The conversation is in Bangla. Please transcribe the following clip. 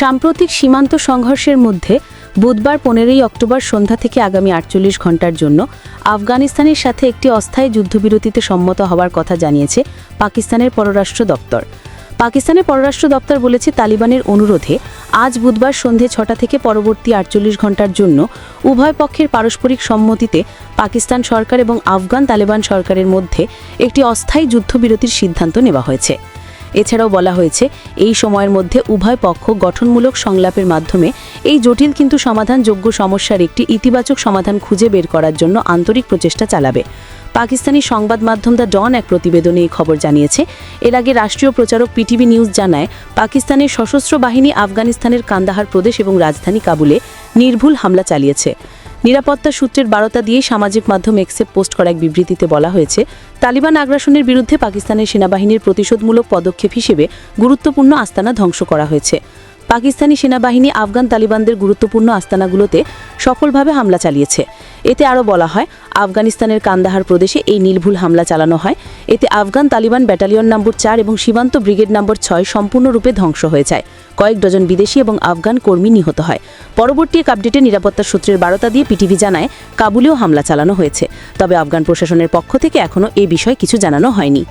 সাম্প্রতিক সীমান্ত সংঘর্ষের মধ্যে বুধবার পনেরোই অক্টোবর সন্ধ্যা থেকে আগামী আটচল্লিশ ঘণ্টার জন্য আফগানিস্তানের সাথে একটি অস্থায়ী যুদ্ধবিরতিতে সম্মত হওয়ার কথা জানিয়েছে পাকিস্তানের পররাষ্ট্র দপ্তর। পাকিস্তানের পররাষ্ট্র দপ্তর বলেছে, তালিবানের অনুরোধে আজ বুধবার সন্ধে ছটা থেকে পরবর্তী আটচল্লিশ ঘণ্টার জন্য উভয় পক্ষের পারস্পরিক সম্মতিতে পাকিস্তান সরকার এবং আফগান তালেবান সরকারের মধ্যে একটি অস্থায়ী যুদ্ধবিরতির সিদ্ধান্ত নেওয়া হয়েছে। এছাড়াও বলা হয়েছে, এই সময়ের মধ্যে উভয় পক্ষ গঠনমূলক সংলাপের মাধ্যমে এই জটিল কিন্তু সমাধানযোগ্য সমস্যার একটি ইতিবাচক সমাধান খুঁজে বের করার জন্য আন্তরিক প্রচেষ্টা চালাবে। পাকিস্তানি সংবাদ মাধ্যম দ্য ডন এক প্রতিবেদনে এই খবর জানিয়েছে, এর আগে রাষ্ট্রীয় প্রচারক পিটিভি নিউজ জানায়, পাকিস্তানের সশস্ত্র বাহিনী আফগানিস্তানের কান্দাহার প্রদেশ এবং রাজধানী কাবুলে নির্ভুল হামলা চালিয়েছে। নিরাপত্তা সূত্রের বারতা দিয়ে সামাজিক মাধ্যম এক্সে পোস্ট করা এক বিবৃতিতে বলা হয়েছে, তালিবান আগ্রাসনের বিরুদ্ধে পাকিস্তানের সেনাবাহিনীর প্রতিশোধমূলক পদক্ষেপ হিসেবে গুরুত্বপূর্ণ আস্তানা ধ্বংস করা হয়েছে। পাকিস্তানি সেনাবাহিনী আফগান তালিবানদের গুরুত্বপূর্ণ আস্তানাগুলোতে সফলভাবে হামলা চালিয়েছে। এতে আরও বলা হয়, আফগানিস্তানের কান্দাহার প্রদেশে এই নির্ভুল হামলা চালানো হয়। এতে আফগান তালিবান ব্যাটালিয়ন নম্বর চার এবং সীমান্ত ব্রিগেড নম্বর ছয় সম্পূর্ণরূপে ধ্বংস হয়ে যায়। কয়েক ডজন বিদেশি এবং আফগান কর্মী নিহত হয়। পরবর্তী এক আপডেটে নিরাপত্তা সূত্রের বারতা দিয়ে পিটিভি জানায়, কাবুলেও হামলা চালানো হয়েছে। তবে আফগান প্রশাসনের পক্ষ থেকে এখনও এ বিষয়ে কিছু জানানো হয়নি।